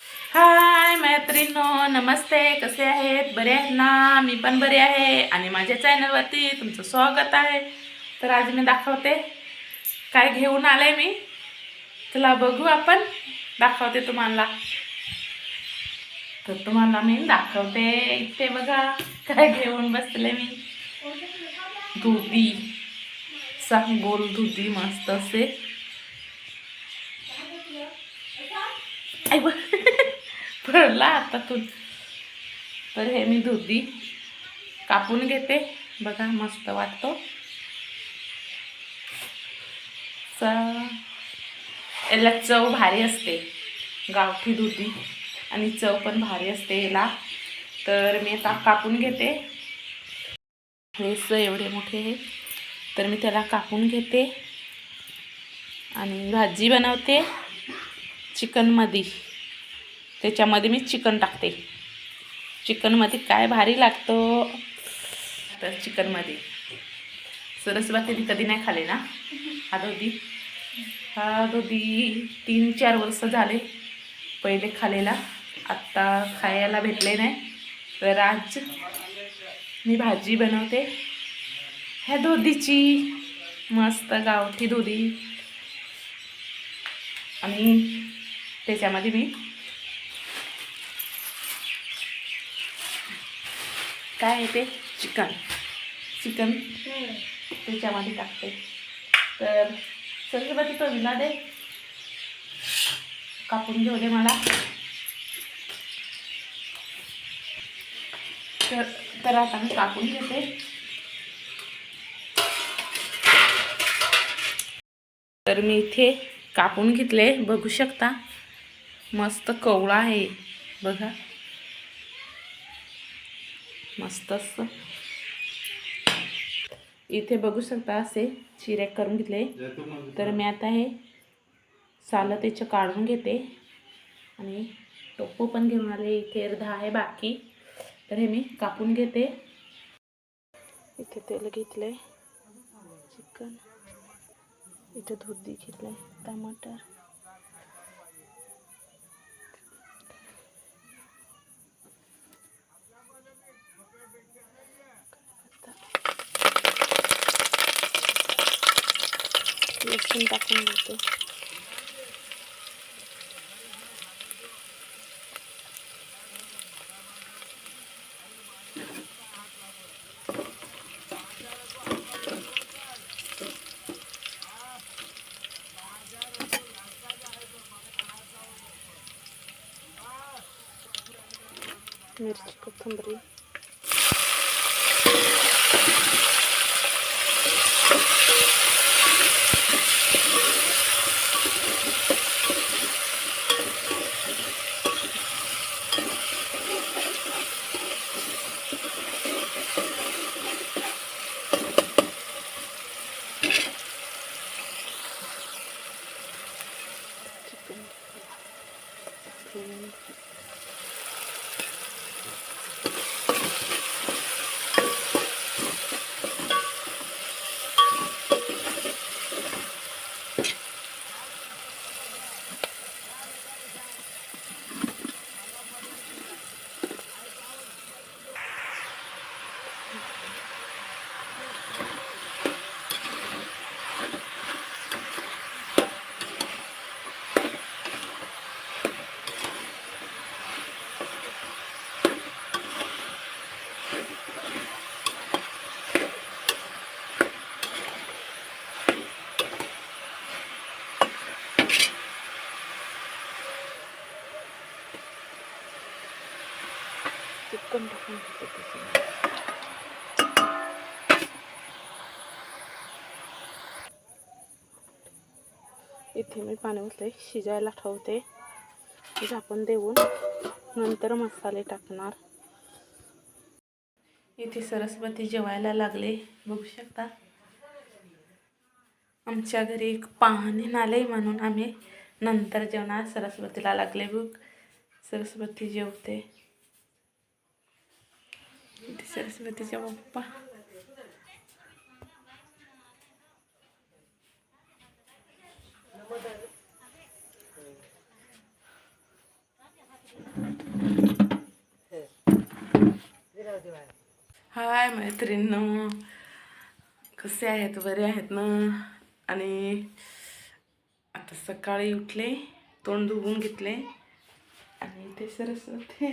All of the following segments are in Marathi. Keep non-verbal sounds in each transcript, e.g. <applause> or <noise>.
हाय मैत्रिणो नमस्ते. कसे आहेत? बरे आहेत ना? मी पण बरे आहे. आणि माझ्या चॅनलवरती तुमचं स्वागत आहे. तर आज मी दाखवते काय घेऊन आले मी. चला बघू आपण. दाखवते तुम्हाला. तर तुम्हाला मी दाखवते. इथे बघा काय घेऊन बसले मी. दुधी सांगोल दुधी मस्त असे. आई पडला हातातून. तर हे मी दुधी कापून घेते. बघा मस्त वाटतो. च- याला चव भारी असते. गावठी दुधी आणि चव पण भारी असते याला. तर मी आता कापून घेते. हे स एवढे मोठे हे तर मी त्याला कापून घेते. आणि भाजी बनवते. चिकनमध्ये त्याच्यामध्ये मी चिकन टाकते. चिकनमध्ये काय भारी लागतो? तर चिकनमध्ये. सरसबातीने कधी नाही खाले ना? हा दोधी हा दोधी तीन चार वर्ष झाले पहिले खालेला. आत्ता खायला भेटले नाही. तर आज मी भाजी बनवते. ह्या दुधीची मस्त गावठी दुधी आणि त्याच्यामध्ये मी काय आहे ते? चिकन. चिकन त्याच्यामध्ये टाकते. तर सरस्वती तो विना दे. कापून घेऊ दे मला. तर तर आता मी कापून घेते. तर मी इथे कापून घेतले. बघू शकता. मस्त कवळा आहे. बघा. मस्त असं. इथे बघू शकता असे चिरे करून घेतले. तर मी आता हे सालं त्याचं काढून घेते. आणि टोपो पण घेऊन आले. इथे अर्धा आहे बाकी. तर हे मी कापून घेते. इथे तेल घेतले चिकन. इथे धुती घेतले टमाटर. लसूण टाकून घेते मिरची कोथिंबरी चिकन चिकन टाकून इथे मी पाणी उचले शिजायला ठेवते. झाकण देऊन नंतर मसाले टाकणार. इथे सरस्वती जेवायला लागले बघू शकता. आमच्या घरी एक पाहुणे आले म्हणून आम्ही नंतर जेवणार. सरस्वतीला लागले बघ सरस्वती जेवते. इथे सरस्वतीच्या पप्पा हाय मैत्रिणींनो कसे आहेत बरे आहेत ना आणि आता सकाळी उठले तोंड धुवून घेतले आणि ते सरस्वती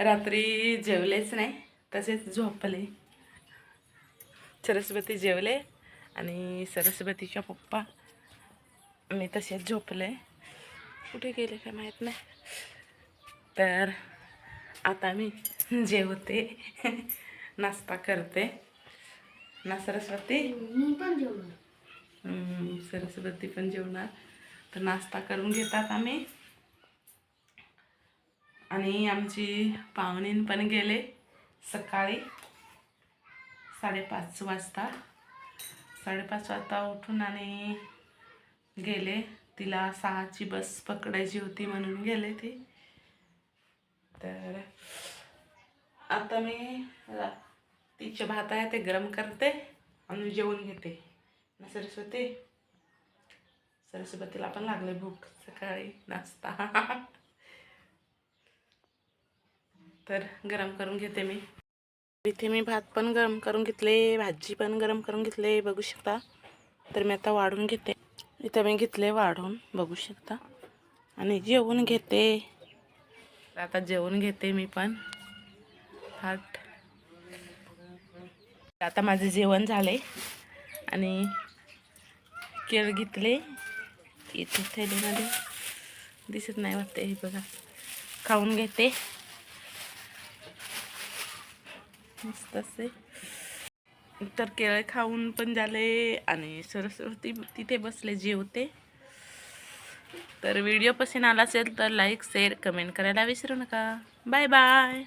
रात्री जेवलेच नाही तसेच झोपले. सरस्वती जेवले आणि सरस्वतीच्या पप्पा मी तसेच झोपले. कुठे गेले काय माहीत नाही. तर आता मी जेवते नाश्ता करते. ना सरस्वती? मी पण जेवणार. सरस्वती पण जेवणार. तर नाश्ता करून घेतात आम्ही. आणि आमची पाहुणीन पण गेले सकाळी. साडेपाच वाजता. साडेपाच वाजता उठून आणि गेले. तिला सहाची बस पकडायची होती म्हणून गेले ती. तर आता मी तिचे भात आहे ते गरम करते आणि जेवण घेते. ना सरस्वती? सरस्वतीला पण लागले भूक. सकाळी नाश्ता. <laughs> तर गरम करून घेते मी. इथे मी भात पण गरम करून घेतले भाजी पण गरम करून घेतले बघू शकता. तर मी आता वाढून घेते. इथं मी घेतले वाढून बघू शकता. आणि जेवून घेते. आता जेवण घेते मी पण. हाट आता माझे जेवण झाले. आणि केळ घेतले. इथे थैलीमध्ये. दिसत नाही वाटते हे बघा. खाऊन घेते. मस्त असे. तर केळ खाऊन पण झाले आणि सरस्वती तिथे बसले जेवते तर व्हिडिओ पसंत आला असेल तर लाईक शेअर कमेंट करायला विसरू नका. Bye bye